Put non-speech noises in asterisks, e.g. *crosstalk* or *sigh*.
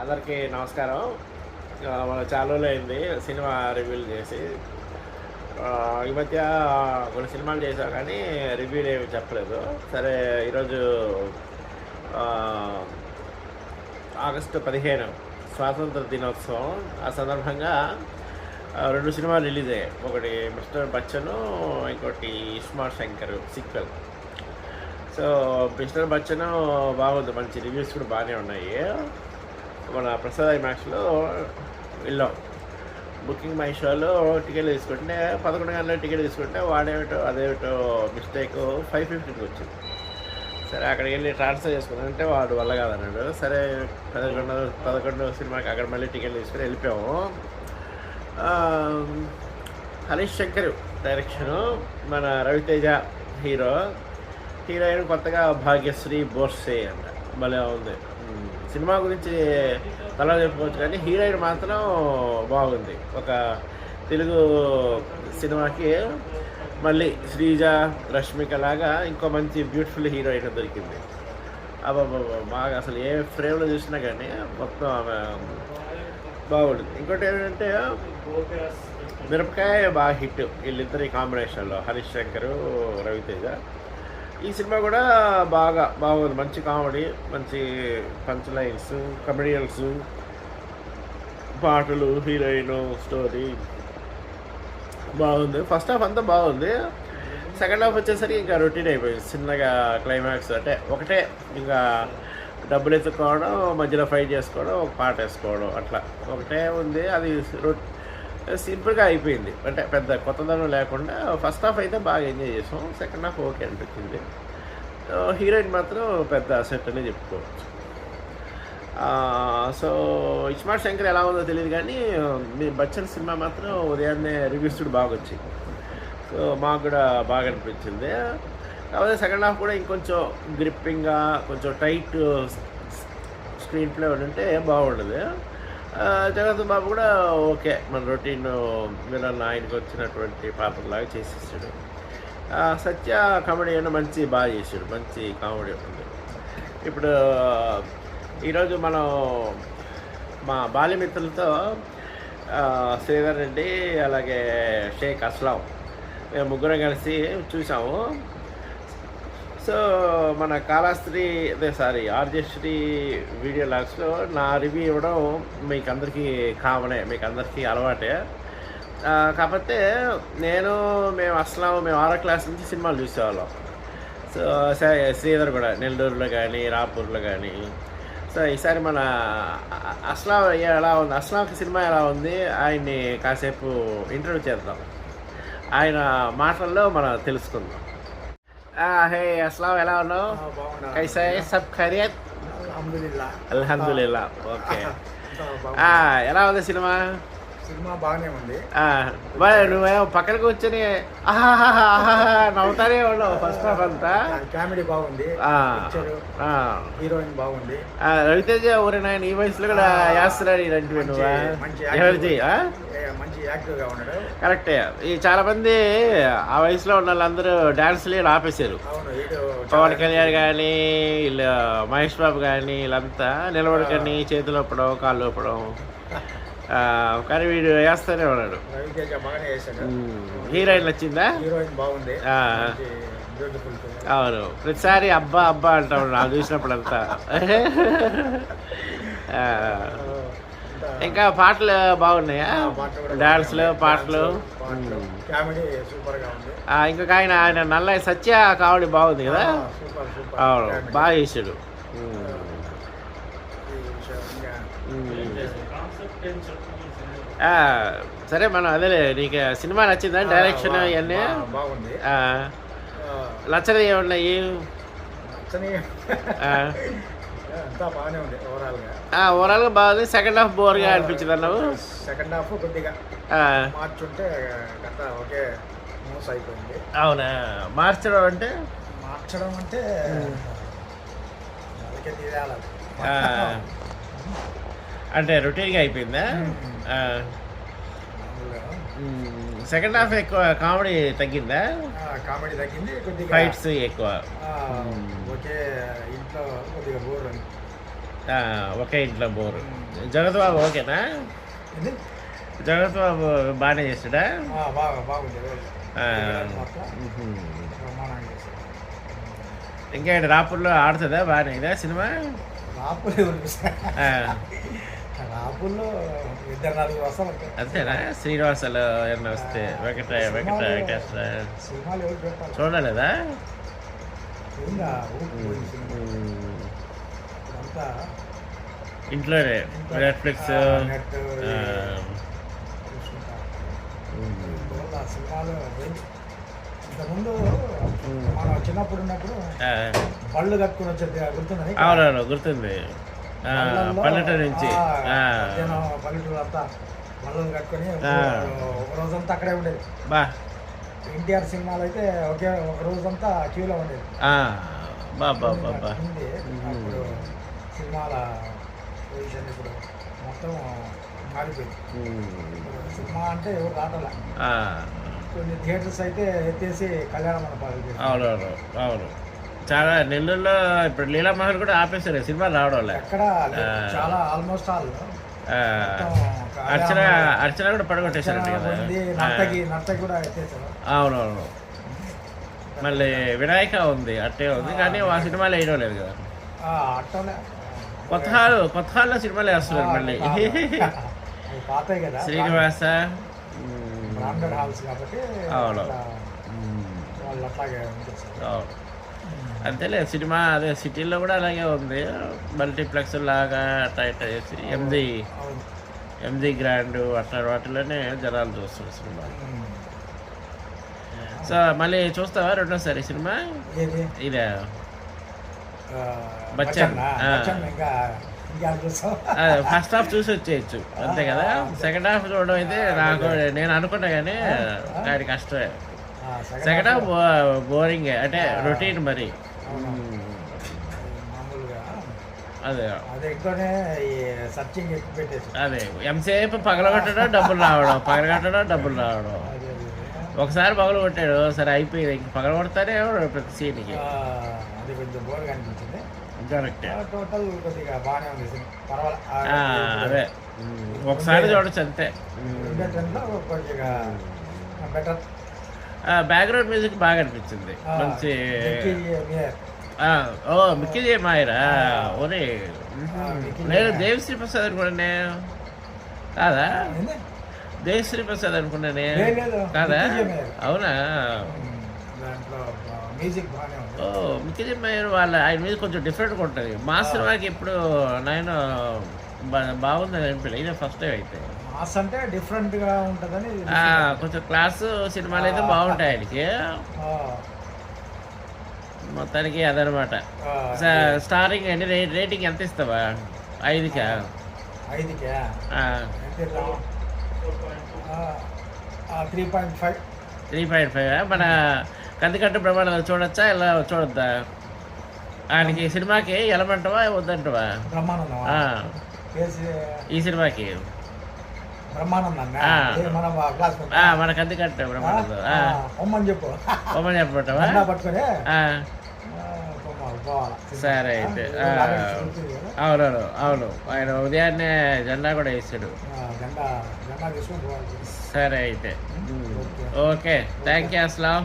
అందరికీ నమస్కారం. మన చాలా రోజులు అయింది సినిమా రివ్యూలు చేసి. ఈ మధ్య కొన్ని సినిమాలు చేసాం కానీ రివ్యూలు ఏమి చెప్పలేదు. సరే ఈరోజు ఆగస్టు పదిహేను స్వాతంత్ర దినోత్సవం. ఆ సందర్భంగా రెండు సినిమాలు రిలీజ్ అయ్యాయి. ఒకటి మిస్టర్ బచ్చన్ ఇంకోటి iSmart Shankar sequel so mister Bachchan బాగుంది. మంచి రివ్యూస్ కూడా బాగానే ఉన్నాయి. మన ప్రసాద్ ఐమాక్స్లో వెళ్ళాం. బుకింగ్ మై షోలో టికెట్ తీసుకుంటే పదకొండు గంటల టికెట్ తీసుకుంటే వాడేమిటో అదేమిటో మిస్టేక్ ఫైవ్ ఫిఫ్టీకి వచ్చింది. సరే అక్కడికి వెళ్ళి ట్రాన్స్ఫర్ చేసుకున్నాను అంటే వాడు వల్ల కాదన్నాడు. సరే పదకొండు పదకొండు సినిమాకి అక్కడ మళ్ళీ టికెట్ తీసుకుని వెళ్ళిపోయాము. హరీష్ శంకర్ డైరెక్షను మన రవితేజ హీరో హీరోయిన్ కొత్తగా భాగ్యశ్రీ బోర్సే అంట. భలే ఉంది. సినిమా గురించి తలా చెప్పుకోవచ్చు కానీ హీరోయిన్ మాత్రం బాగుంది. ఒక తెలుగు సినిమాకి మళ్ళీ శ్రీజ రష్మిక లాగా ఇంకో మంచి బ్యూటిఫుల్ హీరోయిన్ దొరికింది. అబ్బాబా బాగా అసలు ఏ ఫ్రేమ్లో చూసినా కానీ మొత్తం ఆమె బాగుంటుంది. ఇంకోటి ఏంటంటే మిరపకాయ బాగా హిట్ వీళ్ళిద్దరి కాంబినేషన్లో హరీష్ శంకర్ రవితేజ. ఈ సినిమా కూడా బాగా బాగుంది. మంచి కామెడీ మంచి పంచ్ లైన్స్ కమెడియన్స్ పాటలు హీరోయిన్ స్టోరీ బాగుంది. ఫస్ట్ హాఫ్ అంతా బాగుంది. సెకండ్ హాఫ్ వచ్చేసరికి ఇంకా రొటీన్ అయిపోయింది. చిన్నగా క్లైమాక్స్ అంటే ఒకటే ఇంకా డబ్బులు ఎత్తుకోవడం మధ్యలో ఫైట్ చేసుకోవడం ఒక పాట వేసుకోవడం అట్లా. ఒకటే ఉంది. అది సింపుల్గా అయిపోయింది. అంటే పెద్ద కొత్తదనం లేకుండా ఫస్ట్ హాఫ్ అయితే బాగా ఎంజాయ్ చేసాం. సెకండ్ హాఫ్ ఓకే అనిపించింది. సో హీరోయిన్ మాత్రం పెద్ద సెట్ అనే చెప్పుకోవచ్చు. సో ఇస్మార్ట్ శంకర్ ఎలా ఉందో తెలియదు కానీ మీ బచ్చన్ సినిమా మాత్రం ఉదయాన్నే రివ్యూస్ కూడా బాగా వచ్చింది సో మాకు కూడా బాగా అనిపించింది. కాకపోతే సెకండ్ హాఫ్ కూడా ఇంకొంచెం గ్రిప్పింగ్గా కొంచెం టైట్ స్క్రీన్ ప్లే ఉంటే బాగుండదు. జగత్ బాబు కూడా ఓకే. మన రొటీన్ మిలన్ ఆయనకు వచ్చినటువంటి పాత్రలాగా చేసేసాడు. సత్య కామెడీ అయినా మంచి బాగా చేశాడు మంచి కామెడీ ఉంది. ఇప్పుడు ఈరోజు మనం మా బాల్యమిత్రులతో శ్రీధర్ రెడ్డి అలాగే షేక్ అస్లాం మేము ముగ్గురం కలిసి చూసాము. సో మన కాళాస్త్రి అదే సారీ ఆర్జశ్రీ వీడియో లాగ్స్లో నా రివ్యూ ఇవ్వడం మీకు అందరికీ కామనే మీకు అందరికీ అలవాటే కాకపోతే నేను మేము అసలు మేము ఆరో క్లాస్ నుంచి సినిమాలు చూసేవాళ్ళం. సో శ్రీధర్ కూడా నెల్లూరులో కానీ రాపూర్లో కానీ. సో ఈసారి మన అస్లాం ఎలా ఉంది అస్లాంకి సినిమా ఎలా ఉంది ఆయన్ని కాసేపు ఇంటర్వ్యూ చేద్దాం. ఆయన మాటల్లో మనం తెలుసుకుందాం. హే అస్లాం ఎలా ఉన్నావు కైసా? సబ్ ఖైరియత్ అల్హమ్దుల్లా ఓకే ఎలా ఉంది సినిమా సినిమా బాగానే ఉంది. ఆ, మరి నువ్వేమో పక్కన కూర్చొని నవ్వుతానే ఉన్నావు ఫస్ట్ హాఫ్ అంతా. కామెడీ బాగుంది. హీరోయిన్ బాగుంది. రవితేజ ఊరి నాయన ఈ వయసులో కూడా వేస్తున్నాడు ఇలాంటివి మంచి- నువ్వా? ఉన్నాడు. కరెక్టే. ఈ చాలా మంది ఆ వయసులో ఉన్న వాళ్ళందరూ డాన్స్లు ఆపేశారు. పవన్ కళ్యాణ్ కానీ వీళ్ళు మహేష్ బాబు కానీ వీళ్ళంతా నిలబడుకొని చేతులు ఒప్పడం కాళ్ళు ఒప్పడం *laughs* కానీ వీడు వేస్తూనే ఉన్నాడు. చేశాడు. హీరోయిన్ బాగుంది. బ్యూటిఫుల్ అవును. ప్రతిసారి అబ్బా అబ్బా అంటా ఉన్నాడు నాకు చూసినప్పుడు అంతా ఇంకా పాటలు బాగున్నాయా? డాన్స్లు పాటలు. ఇంకొక ఆయన ఆయన నల్ల సత్య కావడి బాగుంది కదా? అవును. బాగా చేసాడు సరే మనం అదేలే నీకు సినిమా నచ్చిందా? డైరెక్షన్ ఇవన్నీ? బాగుంది. నచ్చనివి ఏమున్నాయి? నచ్చని ఆ. అంతా బాగానే ఉంది ఓవరాల్గా బాగుంది. సెకండ్ హాఫ్ బోర్గా అనిపించింది అన్నావు సెకండ్ హాఫ్ కొద్దిగా. మార్చుంటే గత ఒకే మోస్ అయిపోయింది. అవునా? మార్చడం అంటే? మార్చడం అంటే *laughs* అంటే రొటీన్గా అయిపోయిందా ఆ, ఉమ్, సెకండ్ హాఫ్ ఎక్కువ కామెడీ తగ్గిందా కామెడీ తగ్గింది కొద్దిగా ఫైట్స్ ఎక్కువ ఆ, ఒకే ఇంట్లో కొద్దిగా బోర్ అని ఆ, ఒకే ఇంట్లో బోరు జగత్ బాబు ఓకేనా ఇది జగత్ బాబు బాగానే చేస్తాడా ఆ, బాగా బాగుంది ఆ, మొత్తం మ్హూ. బ్రహ్మాండంగా చేశారు. ఇంకా ఇక్కడ రాపూర్లో ఆడుతుందా బాగానే ఇదా సినిమా రాపులే అంతేనా? శ్రీనివాసాలు ఏమన్నా వస్తే వెంకట వెంకట వెంకటేశ్వర చూడలేదా? ఇంట్లోనే నెట్ఫ్లిక్స్ ఇంతకుముందు. మనం చిన్నప్పుడు ఉన్నప్పుడు ఆ, బళ్ళు కట్టుకుని వచ్చేది గుర్తుందని అవునవును గుర్తుంది. పల్లెటూరు నుంచి. పల్లెటూరు అంతా బళ్ళు కట్టుకొని. ఒక రోజంతా అక్కడే ఉండేది. బా. ఎన్టీఆర్ సినిమాలు అయితే ఒకే ఒక రోజంతా క్యూలో ఉండేది. ఆ, బా బా బా బా. ఉంది. మ్మ్. అప్పుడు సినిమాల పొజిషన్ ఇప్పుడు మొత్తం మారిపోయింది. ఇప్పుడు సినిమా అంటే ఎవరు రాటల కొన్ని థియేటర్స్ అయితే ఎత్తేసి కళ్యాణ మండపాలు చేశారు. అవునవును అవును. చాలా నెల్లూరులో ఇప్పుడు లీలామహల్ కూడా ఆపేశారు సినిమా రావడం. చాలా ఆల్మోస్ట్ ఆల్ అర్చన అర్చన కూడా కదా ఎత్తేసారు అవునవును మళ్ళీ వినాయక ఉంది అట్టే ఉంది కానీ ఆ సినిమాలు వేయడం లేదు కదా కొత్త హాల్ కొత్త హాల్లో సినిమాలు వేస్తున్నారు మళ్ళీ శ్రీనివాస అవును. అవును అంతేలే సినిమా అదే సిటీలో కూడా అలాగే ఉంది. మల్టీప్లెక్స్ లాగా అట్లా ఇట్లా చేసి ఎంజీ ఎంజీ గ్రాండ్ అట్లా వాటిలోనే జనాలు చూస్తారు సినిమా. సో మళ్ళీ చూస్తావా రెండోసారి సినిమా? ఇదే? బచ్చన్. ఫస్ట్ హాఫ్ చూసి వచ్చేయచ్చు అంతే కదా? సెకండ్ హాఫ్ చూడడం అయితే నాకు నేను అనుకున్నా కానీ దాని కష్టమే. సెకండ్ హాఫ్ బోరింగ్ అంటే రొటీన్ మరి. అదే. అదే ఎంతసేపు పగలగొట్టడం డబ్బులు రావడం పగలగొట్టడం డబ్బులు రావడం. ఒకసారి పగలు కొట్టాడు సరే అయిపోయింది ఇంక పగల కొడతానే ప్రతి సీన్కి. ఆ, అది కొంచెం బోర్గా అనిపించింది. కరెక్ట్. ఆ, టోటల్ కొద్దిగా బాగానే ఉంది సినిమా. పర్వాలే ఆ, అదే. ఒకసారి చూడొచ్చు అంతే. కొద్దిగా బెటర్. బ్యాక్గ్రౌండ్ మ్యూజిక్ బాగా అనిపించింది. మంచి ఓ మిక్కీ జే మాయరా? ఓరే. నేను. దేవిశ్రీ ప్రసాద్ అనుకున్నానే. కాదా? దేవిశ్రీ ప్రసాద్ అనుకున్నానే. కాదా. అవునా? ఓ మిక్కీ జే మాయర్ వాళ్ళ ఆయన మీద కొంచెం డిఫరెంట్గా ఉంటుంది. మా సినిమాకి ఇప్పుడు నేను బాగుందని అనిపించలేదు ఇదే ఫస్ట్ టైం అయితే. మాస్ అంటే డిఫరెంట్గా ఉంటదని కొంచెం క్లాస్ సినిమాలు అయితే బాగుంటాయి ఆయనకి. మొత్తానికి అదనమాట. స్టారింగ్ అండి రేటింగ్ ఎంత ఇస్తావా? ఐదుకా? Three point five three point five మన కందికట్టు ప్రమాణం చూడొచ్చా? ఇలా చూడొద్దా? ఆయనకి సినిమాకి ఎలమంటావా వద్దంటావా? ఈ సినిమాకి. బ్రహ్మానందం ఆ. మన క్లాస్ ఆ, మన కందికట్టు ప్రమాణం పొమ్మని చెప్పు. బొమ్మని చెప్పమంటావా? పట్టుకొని. సరే అయితే. అవునవును అవును. ఆయన ఉదయాన్నే జెండా కూడా వేసాడు. సరే అయితే. ఓకే. Thank you Aslam